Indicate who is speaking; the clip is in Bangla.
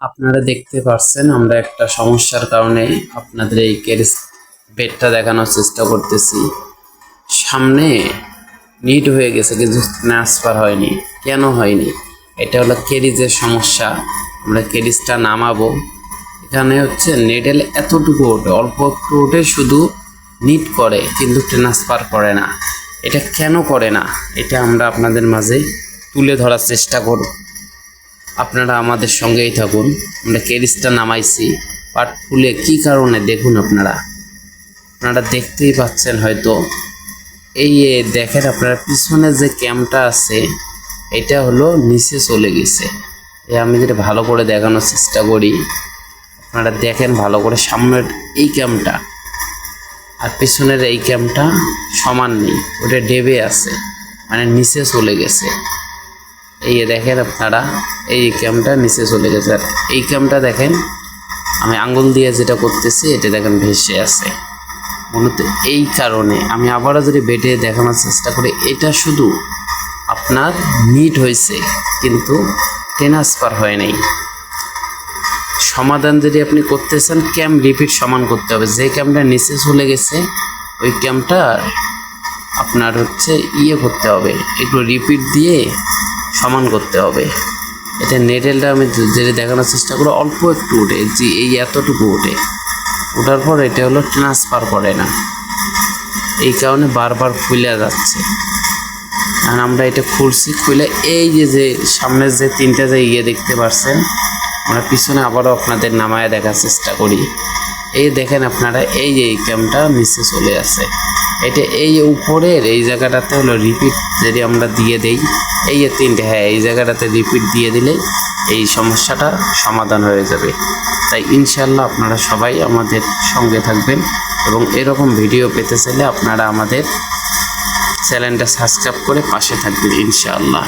Speaker 1: আপনারা দেখতে পাচ্ছেন আমরা একটা সমস্যার কারণে আপনাদের এই কেরিস বেডটা দেখানোর চেষ্টা করতেছি। সামনে নিট হয়ে গেছে, কিন্তু ট্রান্সফার হয়নি। কেন হয়নি? এটা হলো কেরিজের সমস্যা। আমরা কেরিজটা নামাবো। এখানে হচ্ছে নেডেল এতটুকু ওঠে, অল্প একটু ওঠে, শুধু নিট করে, কিন্তু ট্রান্সফার করে না। এটা কেন করে না? এটা আমরা আপনাদের মাঝে তুলে ধরার চেষ্টা করব। আপনারা আমাদের সঙ্গেই থাকুন। আমরা কেরিসটা নামাইছি। পাট ফুলে কি কারণে দেখুন আপনারা। আপনারা দেখতেই পাচ্ছেন হয়তো। এই দেখেন আপনারা, পিছনে যে ক্যাম্পটা আছে, এটা হলো নিচে চলে গেছে। এ আমি যেটা ভালো করে দেখানোর চেষ্টা করি, আপনারা দেখেন ভালো করে সামনের এই ক্যাম্পটা। আর পিছনের এই ক্যাম্পটা সমান নেই, ওটা ডেবে আছে মানে নিচে চলে গেছে। এই দেখেন আপনারা, এই ক্যামটা নিচে চলে গেছে। আর এই ক্যামটা দেখেন, আমি আঙ্গুল দিয়ে যেটা করতেছি, এটা দেখেন ভেসে আছে। মূলত এই কারণে আমি আবারও যদি বেটে দেখানোর চেষ্টা করি, এটা শুধু আপনার মিট হয়েছে, কিন্তু ট্রান্সফার হয় নাই। সমাধান যদি আপনি করতে চান ক্যাম্প রিপিট সমান করতে হবে। যে ক্যাম্পটা নিচে চলে গেছে, ওই ক্যাম্পটা আপনার হচ্ছে ইয়ে করতে হবে। একটু রিপিট দিয়ে সমান করতে হবে। এটা নেটেলটা আমি যেটা দেখানোর চেষ্টা করি অল্প একটু উঠে যে, এই এতটুকু উঠে ওঠার পর এটা হলো ট্রান্সফার করে না। এই কারণে বারবার ফুলে যাচ্ছে। আর আমরা এটা খুলছি, খুলে এই যে যে সামনের যে তিনটা যে ইয়ে দেখতে পাচ্ছেন আমরা পিছনে আবারও আপনাদের নামায় দেখার চেষ্টা করি। এই দেখেন আপনারা, এই যে ক্যামটা নিচে চলে আসে। এটা এই উপরের, এই জায়গাটাতে হলো রিপিট যদি আমরা দিয়ে দেই, এই যে তিনটে হ্যাঁ এই জায়গাটাতে রিপিট দিয়ে দিলে এই সমস্যাটা সমাধান হয়ে যাবে। তাই ইনশাল্লাহ আপনারা সবাই আমাদের সঙ্গে থাকবেন এবং এরকম ভিডিও পেতে চাইলে আপনারা আমাদের চ্যানেলটা সাবস্ক্রাইব করে পাশে থাকবেন ইনশাআল্লাহ।